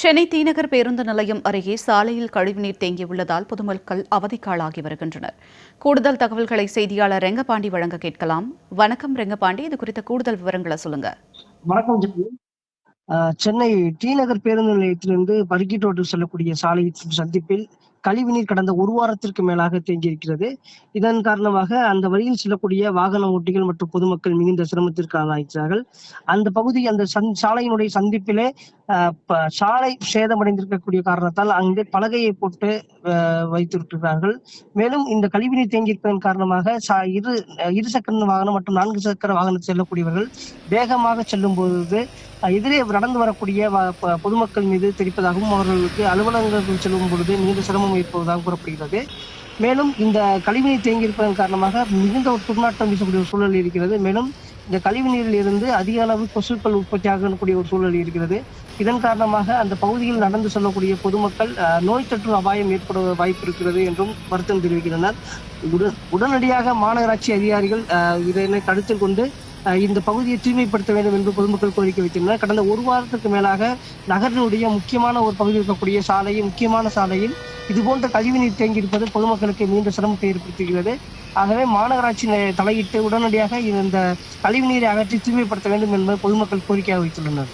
சென்னை தீநகர் பேருந்து நிலையம் அருகே சாலையில் கழிவுநீர் தேங்கியுள்ளதால் பொதுமக்கள் அவதிக்காளாகி வருகின்றனர். கூடுதல் தகவல்களை செய்தியாளர் ரெங்கபாண்டி வழங்க கேட்கலாம். வணக்கம் ரெங்கபாண்டி இது குறித்த கூடுதல் விவரங்களை சொல்லுங்க. வணக்கம் ஆஹ் சென்னை டி நகர் பேருந்து நிலையத்திலிருந்து பருக்கி ரோட்டில் செல்லக்கூடிய சாலை சந்திப்பில் கழிவுநீர் கடந்த ஒரு வாரத்திற்கு மேலாக தேங்கியிருக்கிறது. இதன் காரணமாக அந்த வழியில் செல்லக்கூடிய வாகன ஓட்டிகள் மற்றும் பொதுமக்கள் மிகுந்த சிரமத்திற்கு ஆளாகிறார்கள் அந்த பகுதி அந்த சந் சாலையினுடைய சந்திப்பிலே ஆஹ் ப- சாலை சேதமடைந்திருக்கக்கூடிய காரணத்தால் அங்கே பலகையை போட்டு வைத்திருக்கிறார்கள். மேலும் இந்த கழிவுநீர் தேங்கியிருப்பதன் காரணமாக சா- இரு இரு சக்கர வாகனம் மற்றும் நான்கு சக்கர வாகனத்தில் செல்லக்கூடியவர்கள் வேகமாக செல்லும் பொழுது எதிரே நடந்து வரக்கூடிய வ- பொதுமக்கள் மீது தெரிப்பதாகவும் அவர்களுக்கு அலுவலகங்களுக்கு செல்லும் பொழுது மிகுந்த சிரமம் ஏற்படுவதாக கூறப்படுகிறது. மேலும் இந்த கழிவுநீர் தேங்கியிருப்பதன் காரணமாக மிகுந்த ஒரு துர்நாற்றம் வீசக்கூடிய ஒரு சூழல் இருக்கிறது. மேலும் இந்த கழிவுநீரில் இருந்து அதிக அளவு கொசுக்கள் உற்பத்தியாகக்கூடிய ஒரு சூழல் இருக்கிறது. இதன் காரணமாக அந்த பகுதியில் நடந்து செல்லக்கூடிய பொதுமக்கள் நோய் தொற்று அபாயம் ஏற்பட வாய்ப்பு இருக்கிறது என்றும் வருத்தம் தெரிவிக்கின்றனர். உடனடியாக மாநகராட்சி அதிகாரிகள் இதனை கருத்தில் கொண்டு இந்த பகுதியை தூய்மைப்படுத்த வேண்டும் என்று பொதுமக்கள் கோரிக்கை வைத்துள்ளனர். கடந்த ஒரு வாரத்துக்கு மேலாக நகரினுடைய முக்கியமான ஒரு பகுதி இருக்கக்கூடிய சாலையில் முக்கியமான சாலையில் இதுபோன்ற கழிவுநீர் தேங்கியிருப்பது பொதுமக்களுக்கு மீண்டும் சிரமத்தை ஏற்படுத்துகிறது. ஆகவே மாநகராட்சி தலையிட்டு உடனடியாக இந்த கழிவுநீரை அகற்றி தூய்மைப்படுத்த வேண்டும் என்பது பொதுமக்கள் கோரிக்கையாக வைத்துள்ளனர்.